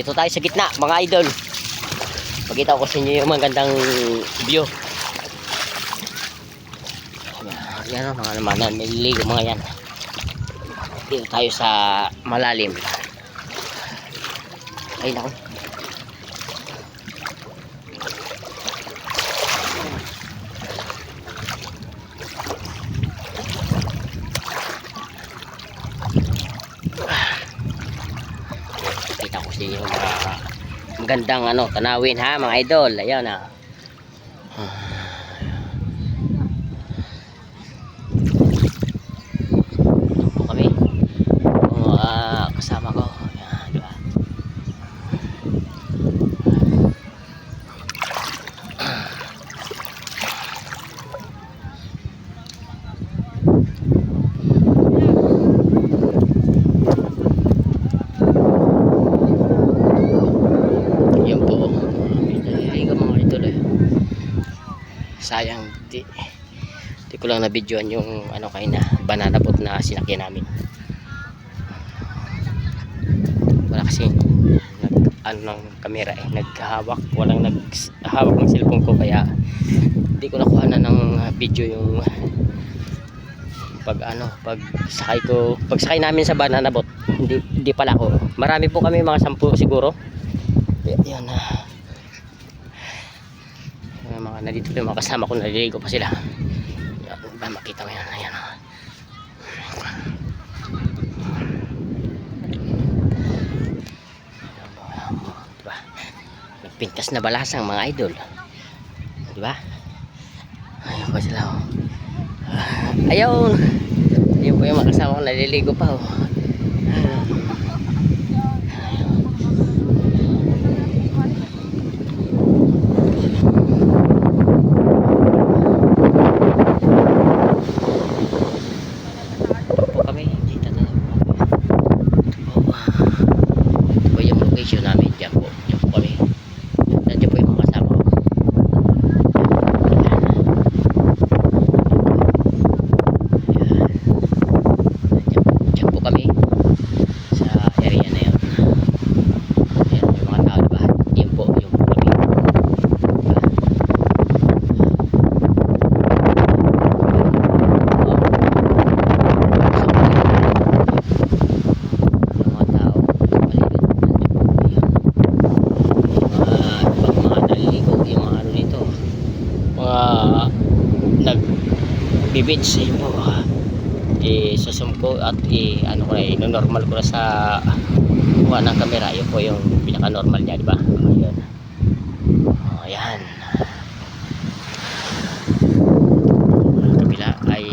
Dito tayo sa gitna, mga idol. Pagkita ko sa inyo yung magandang view. Yan, o, mga naman, may mga yan. Dito tayo sa malalim. Ay, naku. Kita ko sa inyo yung mga magandang ano, tanawin ha, mga idol. Ayan ah. Ito po kami. Yung mga kasama ko. Ayan, di ba? Yan po. Naliligo mga idol. Sayang di di ko lang na-videoan yung ano kayo na banana boat na sinakyan namin. Wala kasi nag ano ng camera eh naghahawak walang naghahawak ng cellphone ko kaya hindi ko nakuha na ng video yung pag ano pag sakay ko pag sakay namin sa banana boat hindi, hindi pala ako marami po kami mga sampu siguro yan na. Yung mga nandito yung mga kasama ko naliligo pa sila. Yan ba makita mo yan ayan ah. diba? Nagpintas na balasang mga idol. Diba? Ayun pa sila oh. Ah, ayaw yun po yung mga kasama ko naliligo pa oh. po kami dito na ito po ah, ito po yung location namin dyan po dyan po kami dyan po yung mga kasama ko Yan. dyan po kami sa area na yun yan yung mga tao diba yan po yung po kami mga tao paligid mga ibang mga naliligo yung mga ano dito mga nag bibits yun po. Eh susum ko at eh, ano ko na eh, normal ko na sa kuha ng camera. Yun po yung pinaka normal niya di ba? Ayun. Oh, ayan kabila ay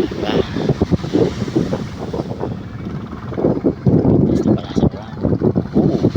diba gusto pala sa mga oo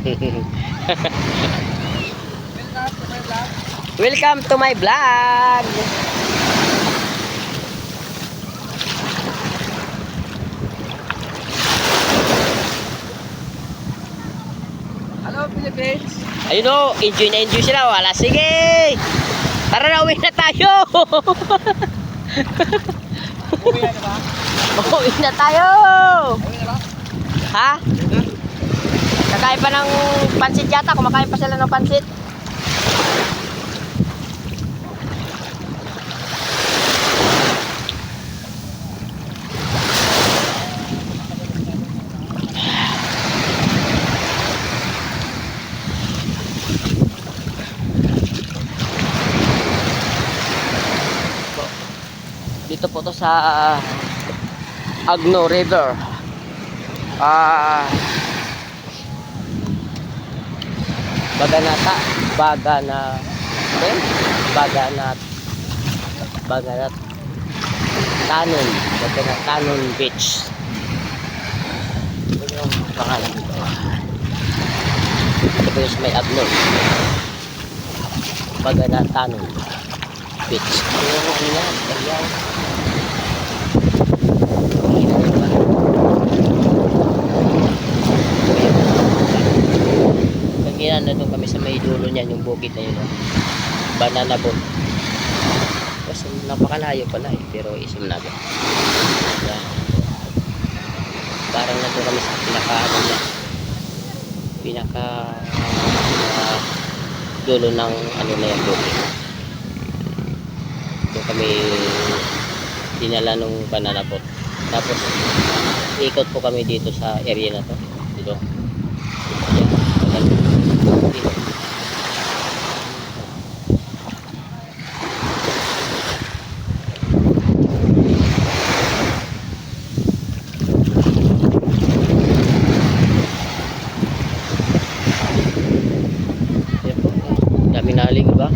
Welcome to my vlog. Hello, Philippines! Ayun o, enjoy na enjoy sila. Wala, sige. Tara na, uwi na tayo. Uwi na ba? uwi na tayo. Uwi na ba? Ha? Kakain pa ng pansit yata. Kumakain pa sila ng pansit. Dito po to sa Agno River. Ah Baganata, Bagana, eh? Baganat, Baganat, Tanon, Baganat Tanon Beach. Ito yung pangalan dito. Ito yung may Agnon. Paganatanon. Beach. Ano yung ano yan? Ayan. Kita niyo ba? Kanina na doon kami sa may dulo niyan, yung bukid na yun. No? Banana boat. Kasi napakalayo pala eh, pero isim natin. Yan. Parang nandun kami sa pinaka niya. Pinaka ah, dulo ng ano na yan bukid. Doon kami dinala nung banana boat. Tapos ikot po kami dito sa area na to. Dito. Yan. Ayan. Dito. Yan po. Dami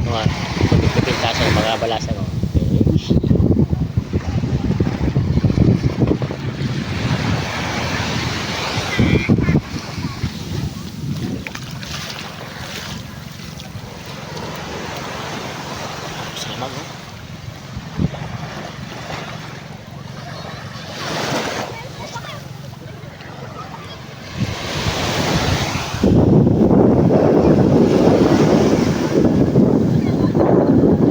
Mga pagpipintasan, mga balasan. Oh. Sama mo.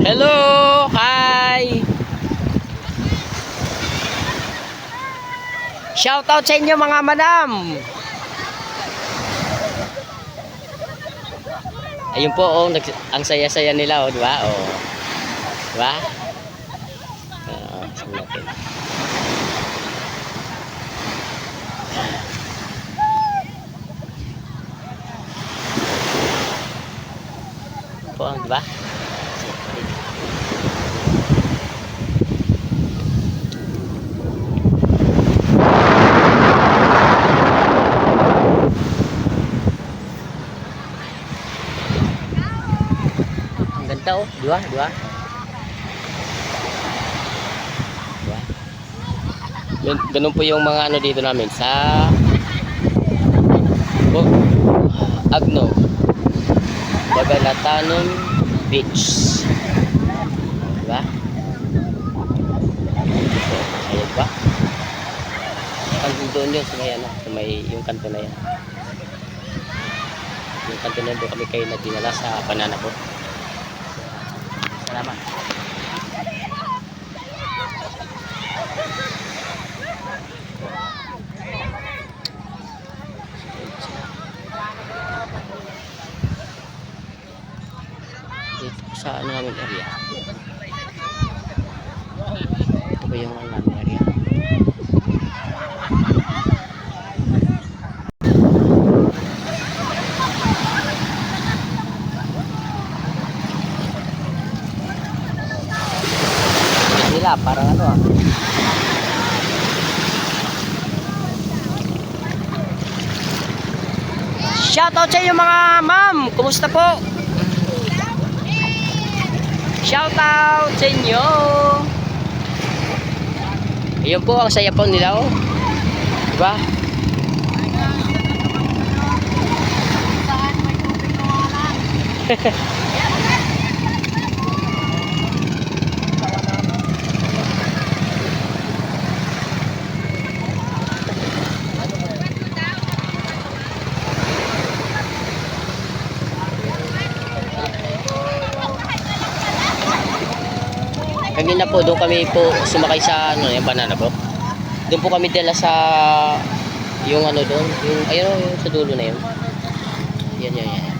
Hello! Hi! Shout out sa inyo mga madam! Ayun po, oh, nags- ang saya-saya nila, oh, di ba? Oh. Di ba? Natin? Po, di ba? Ganda oh? Di ba? Yun, ganun po yung mga ano dito namin sa oh, Agno Bagalatanon Beach. Di ba? So, ayun ba? Kanto doon yun sa may ano, sa may yung kanto na yan. Yung kanto na doon kami kayo na dinala sa banana boat. Salamat. Sa ano namin area. Ito po yung ano namin area. Nila parang ano ah. Shoutout sa inyo mga ma'am. Kumusta po? Shoutout sa inyo. Ayun po ang saya po nila oh. Diba? Kanina po doon kami po sumakay sa ano yung banana po. Doon po kami dala sa yung ano doon, yung ayun oh, yung sa dulo na yun. Yan yan yan.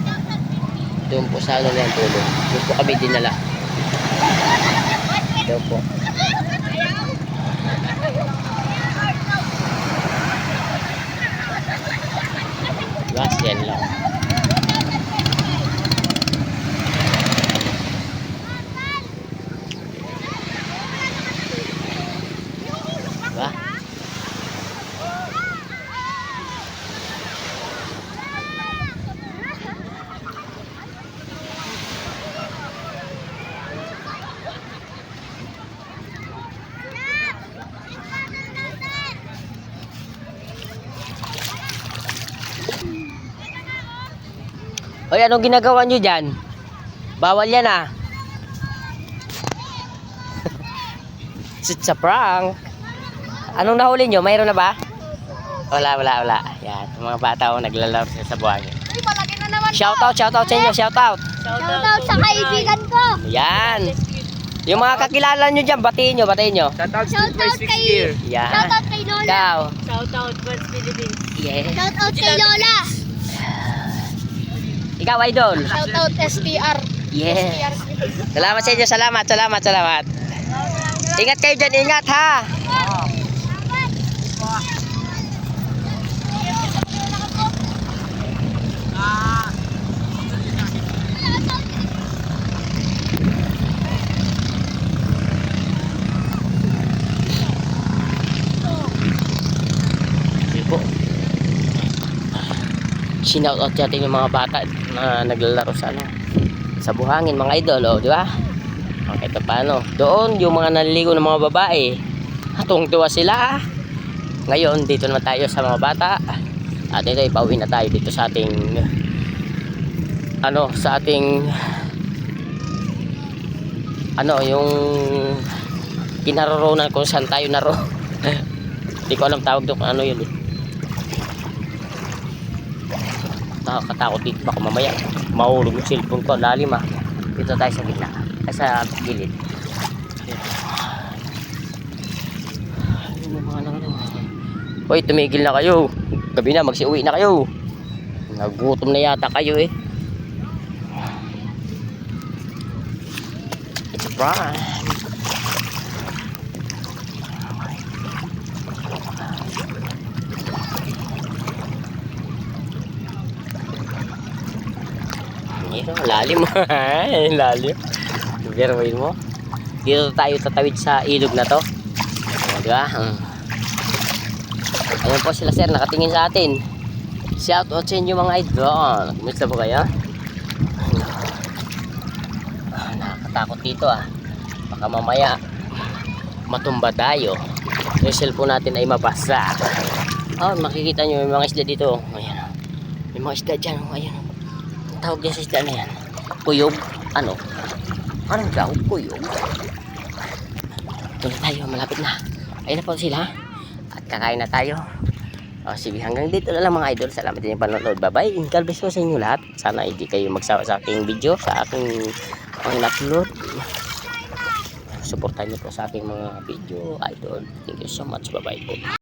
Doon po sa ano na yung dulo. Doon po kami dinala. Doon po. Diba? Yan lang. Hoy, anong ginagawa nyo dyan? Bawal yan ah. It's a prank. Anong nahuli nyo? Mayroon na ba? Wala, wala, wala. Yan, mga bata ko naglalaro sa buhangin. Uy, malaki na naman Shoutout, shoutout sa inyo, shoutout. Shoutout sa kaibigan ko. Yan. Yung mga kakilala nyo dyan, batiin nyo, batiin nyo. Shoutout to Shoutout First kay-. Yan. Shoutout kay Lola. Ikaw. Shoutout Friends Philippines. Yes. Shoutout kay Lola. Ikaw, idol. Shoutout STR. Yes. Salamat sa inyo, salamat, salamat, salamat. Ingat kayo dyan, ingat ha. Shinout out natin yung mga bata na naglalaro sa ano sa buhangin mga idol oh, di ba? Okay, ito paano? Doon yung mga naliligo ng mga babae. Hatong tuwa sila. Ngayon, dito naman tayo sa mga bata. At ito, ipauwi na tayo dito sa ating ano, sa ating ano, yung kinaroroonan kung saan tayo naro. Hindi ko alam tawag doon ano yun eh. Nakakatakot dito baka mamaya mahulog yung cellphone ko lalim ah. Dito tayo sa gitna. Ay, sa gilid. Hoy, tumigil na kayo. Gabi na, magsiuwi na kayo. Nagutom na yata kayo eh. It's a prank. Ito, lalim lalim. Biruin mo. Dito tayo tatawid sa ilog na to. O, di ba? Hmm. Ayan po sila sir, nakatingin sa atin. Shout out sa inyo mga idol. Kumusta po kayo? Ah, nakakatakot dito ah. Baka mamaya matumba tayo. Yung cellphone natin ay mabasa. Oh, makikita nyo may mga isda dito. Ayan. oh. May mga isda dyan. oh. Ayan. Ang tawag niya sa isda na yan. Kuyog. Ano? Anong daw? Kuyog. Na tayo. Malapit na. Ayun na po sila. At kakain na tayo. O sige, hanggang dito na lang mga idol. Salamat din yung panonood. Bye-bye. Bless po sa inyo lahat. Sana hindi kayo magsawa sa aking video, sa aking mga upload. Supportan niyo po sa aking mga video, idol. Thank you so much. Bye-bye po.